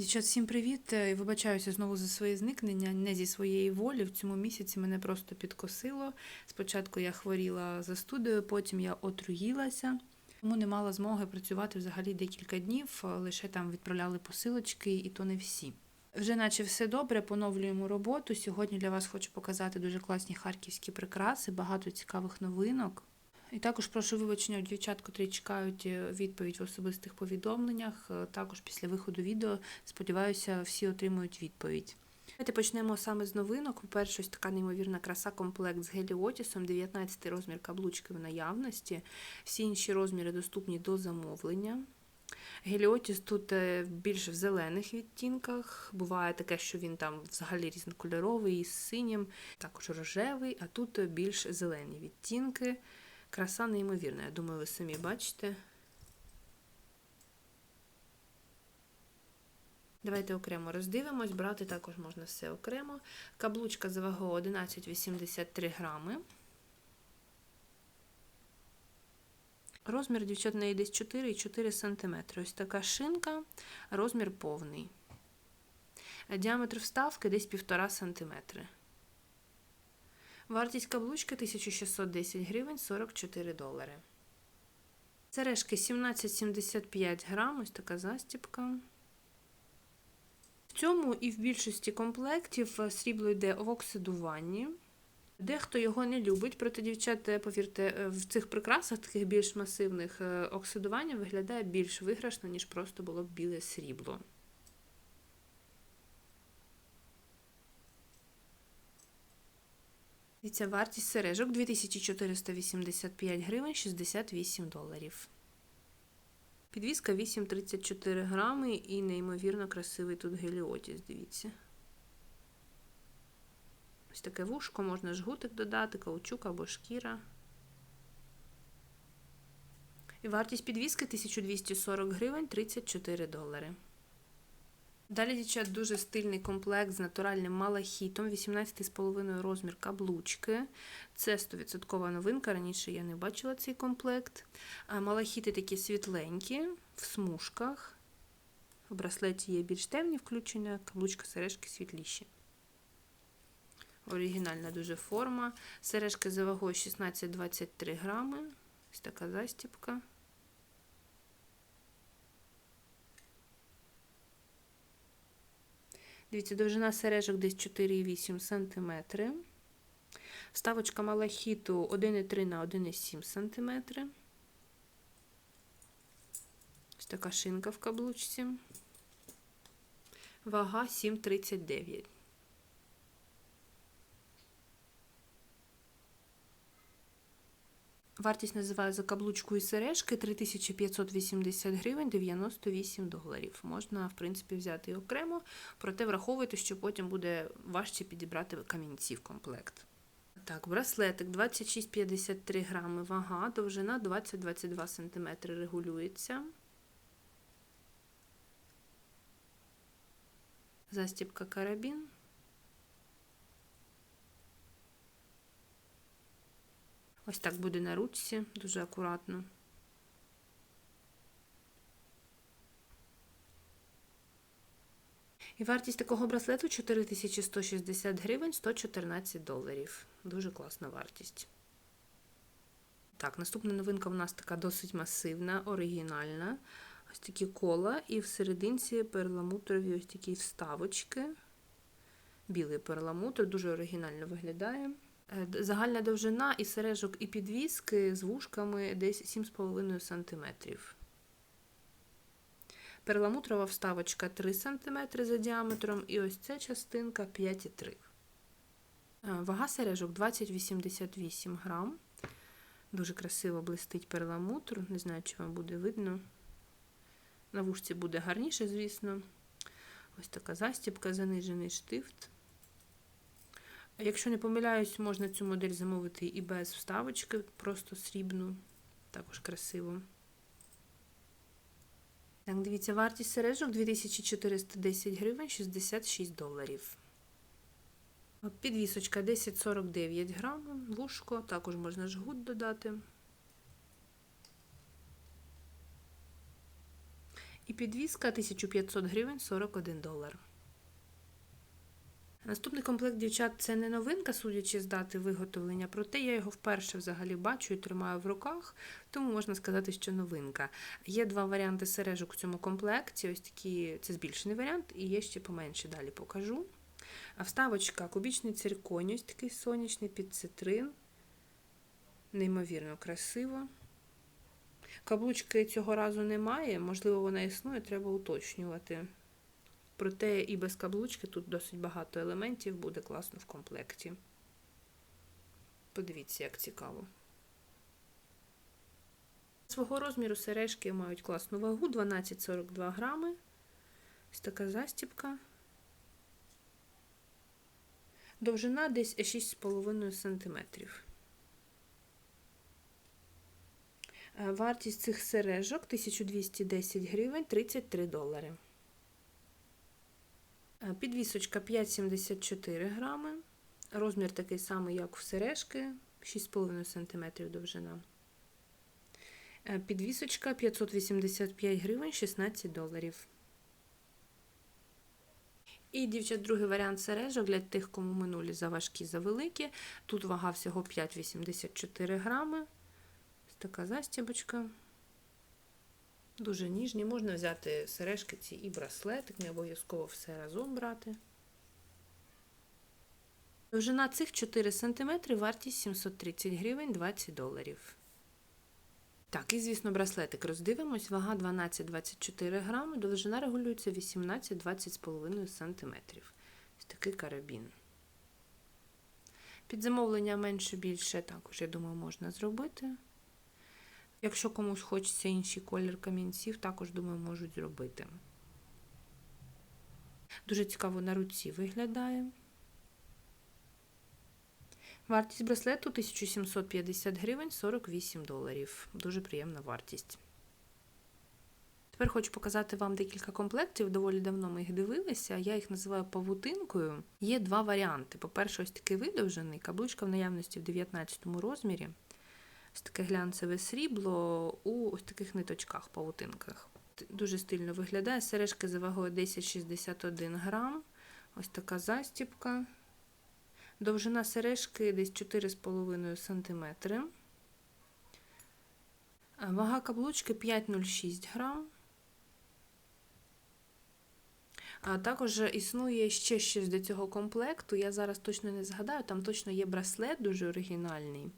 Дівчат, всім привіт! Е, Вибачаюся знову за своє зникнення, не зі своєї волі. В цьому місяці мене просто підкосило. Спочатку я хворіла за студією, потім я отруїлася. Тому не мала змоги працювати взагалі декілька днів, е, лише там відправляли посилочки, і то не всі. Вже наче все добре, поновлюємо роботу. Сьогодні для вас хочу показати дуже класні харківські прикраси, багато цікавих новинок. І також прошу вибачення у дівчат, котрі чекають е, відповідь в особистих повідомленнях. Е, Також після виходу відео, сподіваюся, всі отримують відповідь. Давайте почнемо саме з новинок. По-перше, ось така неймовірна краса комплект з геліотісом, 19 розмір каблучки в наявності. Всі інші розміри доступні до замовлення. Геліотіс тут е, більш в зелених відтінках. Буває таке, що він там взагалі різнокольоровий, з синім, також рожевий, а тут більш зелені відтінки. Краса неймовірна, я думаю, ви самі бачите. Давайте окремо роздивимось, брати також можна все окремо. Каблучка за вагою 11,83 грами. Розмір дівчат неї десь 4,4 см. Ось така шинка, розмір повний. Діаметр вставки десь 1,5 см. Вартість каблучки 1610 гривень 44 долари. Сережки 17,75 грам, ось така застіпка. В цьому і в більшості комплектів срібло йде в оксидуванні. Дехто його не любить, проте, дівчат, повірте, в цих прикрасах, таких більш масивних оксидування виглядає більш виграшно, ніж просто було б біле срібло. Дивіться, вартість сережок 2485 гривень 68 доларів. Підвізка 8,34 грами і неймовірно красивий тут геліотіс, дивіться. Ось таке вушко, можна жгутик додати, каучук або шкіра. І вартість підвіски 1240 гривень 34 долари. Далі, дівчат, дуже стильний комплект з натуральним малахітом, 18,5 розмір каблучки. Це 100% новинка. Раніше я не бачила цей комплект. Малахіти такі світленькі, в смужках. В браслеті є більш темні включення, каблучка сережки світліші. Оригінальна дуже форма. Сережки за вагою 16-23 грами. Ось така застіпка. Дивіться, довжина сережок десь 4,8 см. Вставочка малахіту 1,3 на 1,7 см. Ось така шинка в каблучці. Вага 7,39. Вартість називаю за каблучку і сережки 3580 гривень 98 доларів. Можна, в принципі, взяти окремо, проте враховуйте, що потім буде важче підібрати камінці в комплект. Так, браслетик 26,53 грами вага, довжина 20-22 см регулюється. Застібка карабін. Ось так буде на ручці, дуже акуратно. І вартість такого браслету 4160 гривень 114 доларів. Дуже класна вартість. Так, наступна новинка у нас така досить масивна, оригінальна. Ось такі кола, і в серединці перламутрові ось такі вставочки. Білий перламутр, дуже оригінально виглядає. Загальна довжина і сережок, і підвіски з вушками десь 7,5 см. Перламутрова вставочка 3 см за діаметром, і ось ця частинка 5,3 Вага сережок 20,88 грам. Дуже красиво блистить перламутр. Не знаю, чи вам буде видно. На вушці буде гарніше, звісно. Ось така застібка, занижений штифт. Якщо не помиляюсь, можна цю модель замовити і без вставочки, просто срібну, також красиво. Так, дивіться, вартість сережок 2410 гривень 66 доларів. Підвісочка 10,49 грам, вушко, також можна жгут додати. І підвізка 1500 гривень 41 долар. Наступний комплект дівчат це не новинка, судячи з дати виготовлення, проте я його вперше взагалі бачу і тримаю в руках, тому можна сказати, що новинка. Є два варіанти сережок в цьому комплекті. Ось такі це збільшений варіант, і є ще поменше, далі покажу. А вставочка кубічний цирконій, ось такий сонячний під цитрин. Неймовірно красиво. Каблучки цього разу немає, можливо, вона існує, треба уточнювати. Проте і без каблучки тут досить багато елементів буде класно в комплекті. Подивіться, як цікаво. Свого розміру сережки мають класну вагу 12,42 грами. Ось така застіпка. Довжина десь 6,5 см. Вартість цих сережок 1210 гривень 33 долари. Е, Підвісочка 5,74 грами. Розмір такий самий, як в сережки, 6,5 см довжина. Е, Підвісочка 585 гривень 16 доларів. І, дівчат, другий варіант сережок для тих, кому минулі заважкі, завеликі. Тут вага всього 5,84 грами. Ось така застібочка. Дуже ніжні. Можна взяти сережки ці і браслетик, не обов'язково все разом брати. Довжина цих 4 см, вартість 730 гривень 20 доларів. Так, і, звісно, браслетик роздивимось. Вага 12-24 грами, довжина регулюється 18-20,5 см. Ось такий карабін. Під замовлення менше-більше також, я думаю, можна зробити. Якщо комусь хочеться інший колір камінців, також, думаю, можуть зробити. Дуже цікаво на руці виглядає. Вартість браслету 1750 гривень 48 доларів. Дуже приємна вартість. Тепер хочу показати вам декілька комплектів. Доволі давно ми їх дивилися. Я їх називаю павутинкою. Є два варіанти. По-перше, ось такий видовжений, каблучка в наявності в 19 розмірі. Ось таке глянцеве срібло у ось таких ниточках, павутинках. Дуже стильно виглядає. Сережки за вагою 10,61 грам. Ось така застіпка. Довжина сережки десь 4,5 см. Вага каблучки 5,06 грам. А також існує ще щось до цього комплекту. Я зараз точно не згадаю, там точно є браслет дуже оригінальний.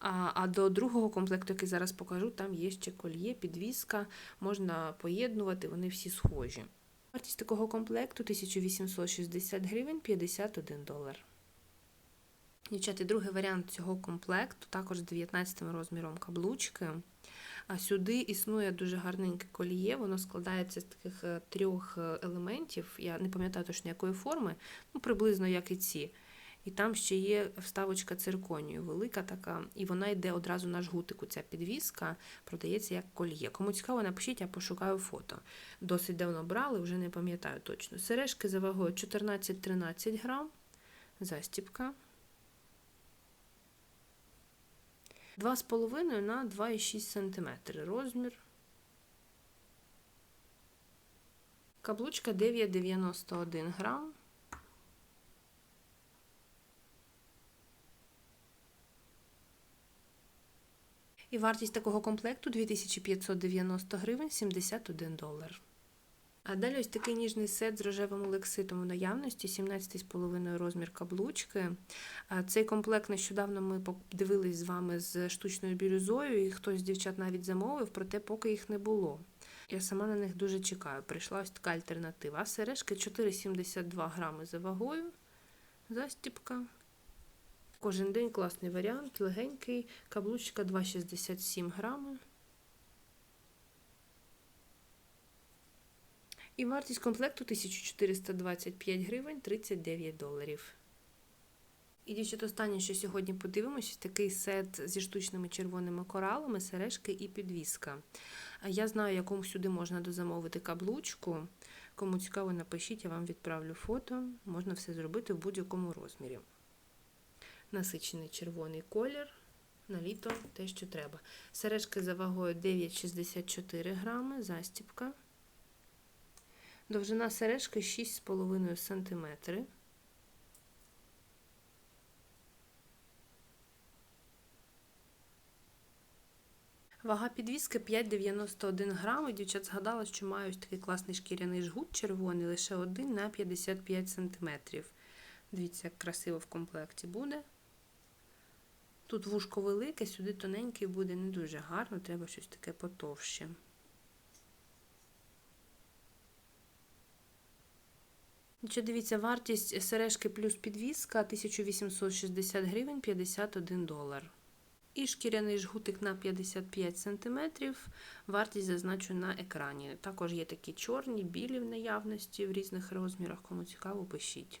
А а до другого комплекту, який зараз покажу, там є ще кольє, підвіска, можна поєднувати, вони всі схожі. Вартість такого комплекту 1860 гривень 51 долар. Дівчата, другий варіант цього комплекту, також з 19 розміром каблучки. А сюди існує дуже гарненьке коліє, воно складається з таких е, трьох е, елементів. Я не пам'ятаю точно якої форми, ну приблизно як і ці. І там ще є вставочка цирконію, велика така, і вона йде одразу на жгутику. Ця підвіска продається як кольє. Кому цікаво, напишіть, я пошукаю фото. Досить давно брали, вже не пам'ятаю точно. Сережки за вагою 14-13 грам, застіпка. 2,5 на 2,6 см розмір. Каблучка 9,91 грам. І вартість такого комплекту 2590 гривень 71 долар. А далі ось такий ніжний сет з рожевим лекситом у наявності, 17,5 розмір каблучки. Цей комплект нещодавно ми подивились з вами з штучною бірюзою, і хтось з дівчат навіть замовив, проте поки їх не було. Я сама на них дуже чекаю. Прийшла ось така альтернатива. А сережки 4,72 грами за вагою. Застіпка. Кожен день класний варіант, легенький, каблучка 2,67 грами. І вартість комплекту 1425 гривень 39 доларів. І дівчат, останнє, що сьогодні подивимося, такий сет зі штучними червоними коралами, сережки і підвіска. Я знаю, якому сюди можна дозамовити каблучку. Кому цікаво, напишіть, я вам відправлю фото. Можна все зробити в будь-якому розмірі. Насичений червоний колір. На літо те, що треба. Сережки за вагою 9,64 грами, застіпка. Довжина сережки 6,5 см. Вага підвіски 5,91 грами. Дівчат згадала, що маю такий класний шкіряний жгут червоний, лише один на 55 см. Дивіться, як красиво в комплекті буде. Тут вушко велике, сюди тоненький буде не дуже гарно, треба щось таке потовще. Що дивіться, вартість сережки плюс підвіска 1860 гривень 51 долар. І шкіряний жгутик на 55 см. Вартість зазначу на екрані. Також є такі чорні, білі в наявності в різних розмірах. Кому цікаво, пишіть.